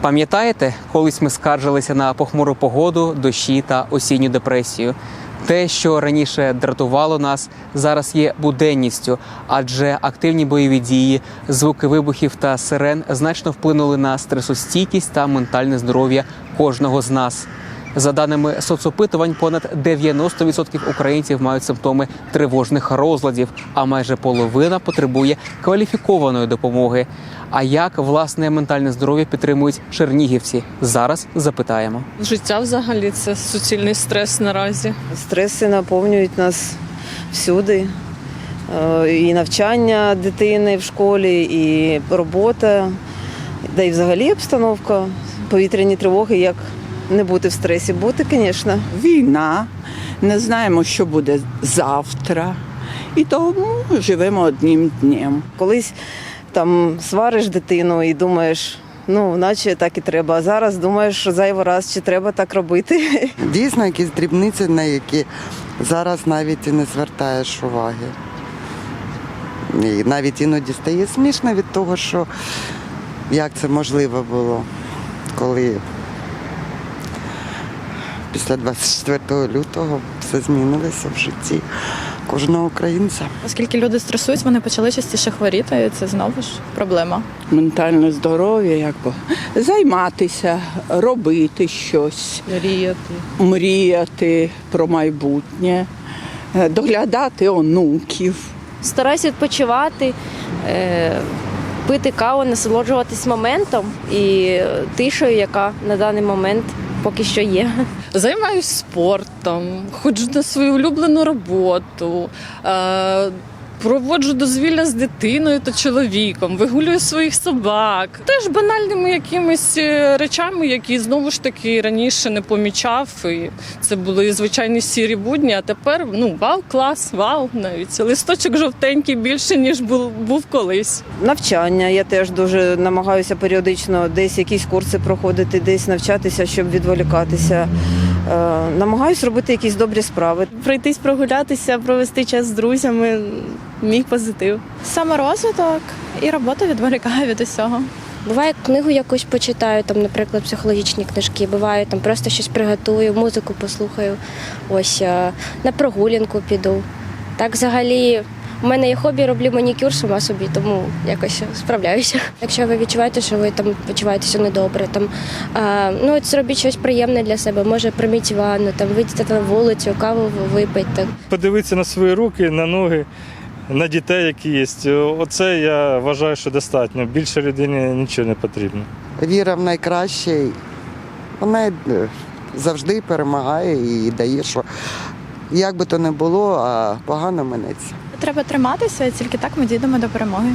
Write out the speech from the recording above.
Пам'ятаєте, колись ми скаржилися на похмуру погоду, дощі та осінню депресію. Те, що раніше дратувало нас, зараз є буденністю, адже активні бойові дії, звуки вибухів та сирен значно вплинули на стресостійкість та ментальне здоров'я кожного з нас. За даними соцопитувань, понад 90% українців мають симптоми тривожних розладів, а майже половина потребує кваліфікованої допомоги. А як власне ментальне здоров'я підтримують чернігівці? Зараз запитаємо. Життя взагалі це суцільний стрес наразі. Стреси наповнюють нас всюди. Е, І навчання дитини в школі, і робота, да і взагалі обстановка, повітряні тривоги, як не бути в стресі. Бути, звісно. війна, не знаємо, що буде завтра. І тому живемо одним днем. Колись там свариш дитину і думаєш, ну, наче так і треба. А зараз думаєш, що зайвий раз чи треба так робити. Дійсно, якісь дрібниці, на які зараз навіть і не звертаєш уваги. І навіть іноді стає смішно від того, що як це можливо було, коли після 24 лютого все змінилося в житті кожного українця. Оскільки люди стресують, вони почали частіше хворіти, і це знову ж проблема. Ментальне здоров'я, якби займатися, робити щось, Мріяти. мріяти про майбутнє, е, доглядати онуків. стараюсь відпочивати, е, пити каву, насолоджуватись моментом і тишею, яка на даний момент поки що є. Займаюсь спортом, ходжу на свою улюблену роботу, е, проводжу дозвілля з дитиною та чоловіком, вигулюю своїх собак. Теж банальними якимись е, речами, які знову ж таки раніше не помічав. І це були звичайні сірі будні, а тепер ну вау, клас, вау, навіть листочок жовтенький більше, ніж був, був колись. Навчання. Я теж дуже намагаюся періодично десь якісь курси проходити, десь навчатися, щоб відволікатися. Е, намагаюсь робити якісь добрі справи. Пройтись, прогулятися, провести час з друзями. Мій позитив. Саморозвиток і робота відволікає від усього. Буває, книгу якусь почитаю, там, наприклад, психологічні книжки. Буває, там просто щось приготую, музику послухаю. Ось е, на прогулянку піду. Так, взагалі, у мене є хобі, роблю манікюр сама собі, тому якось справляюся. Якщо ви відчуваєте, що ви там почуваєтеся недобре, там е, ну от зробіть щось приємне для себе. Може, прийміть ванну, там вийдіть на вулицю, каву випийте. подивитися на свої руки, на ноги, на дітей, які є. Оце я вважаю, що достатньо. Більше людині нічого не потрібно. Віра в найкраще, вона е, завжди перемагає і дає, що як би то не було, а погано минеться. Треба триматися, і тільки так ми дійдемо до перемоги.